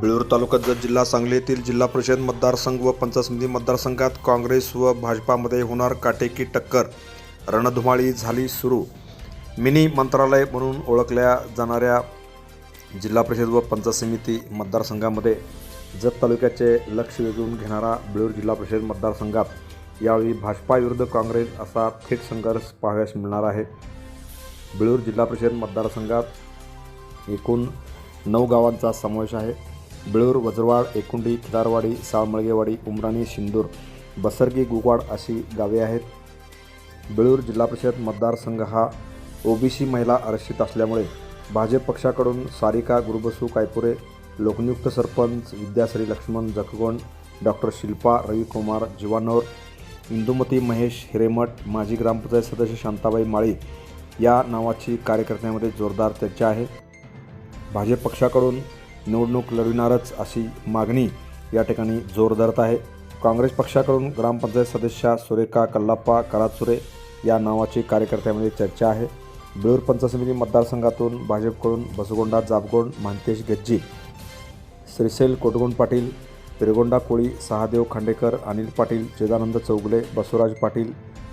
बेळूर तालुक्यात जत जिल्हा सांगली येथील जिल्हा परिषद मतदारसंघ व पंचायत समिती मतदारसंघात काँग्रेस व भाजपामध्ये होणार काटेकी टक्कर. रणधुमाळी झाली सुरू. मिनी मंत्रालय म्हणून ओळखल्या जाणाऱ्या जिल्हा परिषद व पंचायत समिती मतदारसंघामध्ये जत तालुक्याचे लक्ष वेधून घेणारा बेळूर जिल्हा परिषद मतदारसंघात यावेळी भाजपा विरुद्ध काँग्रेस असा थेट संघर्ष पाहावयास मिळणार आहे. बेळूर जिल्हा परिषद मतदारसंघात एकूण नऊ गावांचा समावेश आहे. बिळूर वजरवाड एकुंडी खिदारवाडी साळमळगेवाडी उमराणी शिंदूर बसरगी गुगवाड अशी गावे आहेत. बिळूर जिल्हा परिषद मतदारसंघ हा ओबीसी महिला आरक्षित असल्यामुळे भाजप पक्षाकडून सारिका गुरुबसू कायपुरे लोकनियुक्त सरपंच विद्याश्री लक्ष्मण जखगोंड डॉक्टर शिल्पा रविकुमार जीवानोर इंदुमती महेश हिरेमठ माजी ग्रामपंचायत सदस्य शांताबाई माळी या नावाची कार्यकर्त्यांमध्ये जोरदार चर्चा आहे. भाजप पक्षाकडून निवडणूक लढविणारच अशी मागणी या ठिकाणी जोर धरत आहे. काँग्रेस पक्षाकडून ग्रामपंचायत सदस्या सुरेखा कल्लाप्पा कराचुरे या नावाची कार्यकर्त्यामध्ये चर्चा आहे. बेळूर पंचायत समिती मतदारसंघातून भाजपकडून बसगोंडा जाबगोंड महांतेश गज्जी श्रीशैल कोटगोंड पाटील त्रिगोंडा कोळी सहादेव खांडेकर अनिल पाटील चेदानंद चौगुले बसवराज पाटील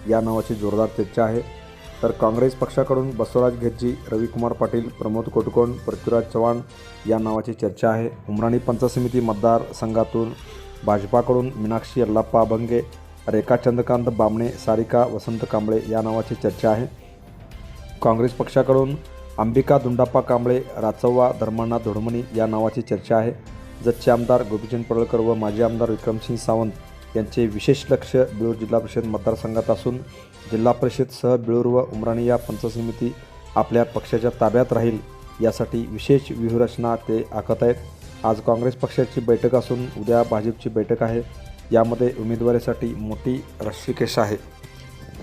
या नावाची जोरदार चर्चा आहे. तर काँग्रेस पक्षाकडून बसवराज घेतजी रविकुमार पाटील प्रमोद कोटकोण पृथ्वीराज चव्हाण या नावाची चर्चा आहे. उमराणी पंचायत समिती मतदारसंघातून भाजपाकडून मीनाक्षी यल्लाप्पा अभंगे रेखा चंद्रकांत बामणे सारिका वसंत कांबळे या नावाची चर्चा आहे. काँग्रेस पक्षाकडून अंबिका दुंडाप्पा कांबळे राचव्वा धर्मांना धोडमणी या नावाची चर्चा आहे. जतचे आमदार गोपीचंद पडळकर व माजी आमदार विक्रमसिंग सावंत यांचे विशेष लक्ष बिळूर जिल्हा परिषद मतदारसंघात असून जिल्हा परिषदसह बिळूर व उमराणी या पंच समिती आपल्या पक्षाच्या ताब्यात राहील यासाठी विशेष व्यूहरचना ते आखत आहेत. आज काँग्रेस पक्षाची बैठक असून उद्या भाजपची बैठक आहे. यामध्ये उमेदवारीसाठी मोठी रस्सीकेश आहे.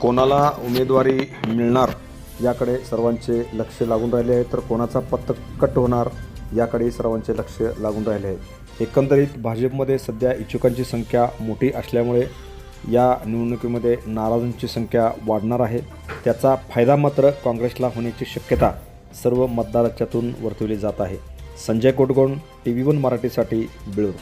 कोणाला उमेदवारी मिळणार याकडे सर्वांचे लक्ष लागून राहिले आहे. तर कोणाचा पत्त कट होणार याकडे सर्वांचे लक्ष लागून राहिले आहे. एकंदरीत भाजपमध्ये सध्या इच्छुकांची संख्या मोठी असल्यामुळे या निवडणुकीमध्ये नाराजांची संख्या वाढणार आहे. त्याचा फायदा मात्र काँग्रेसला होण्याची शक्यता सर्व मतदाराच्यातून वर्तवली जात आहे. Sanjay Kotgon T V one मराठीसाठी बिळूर.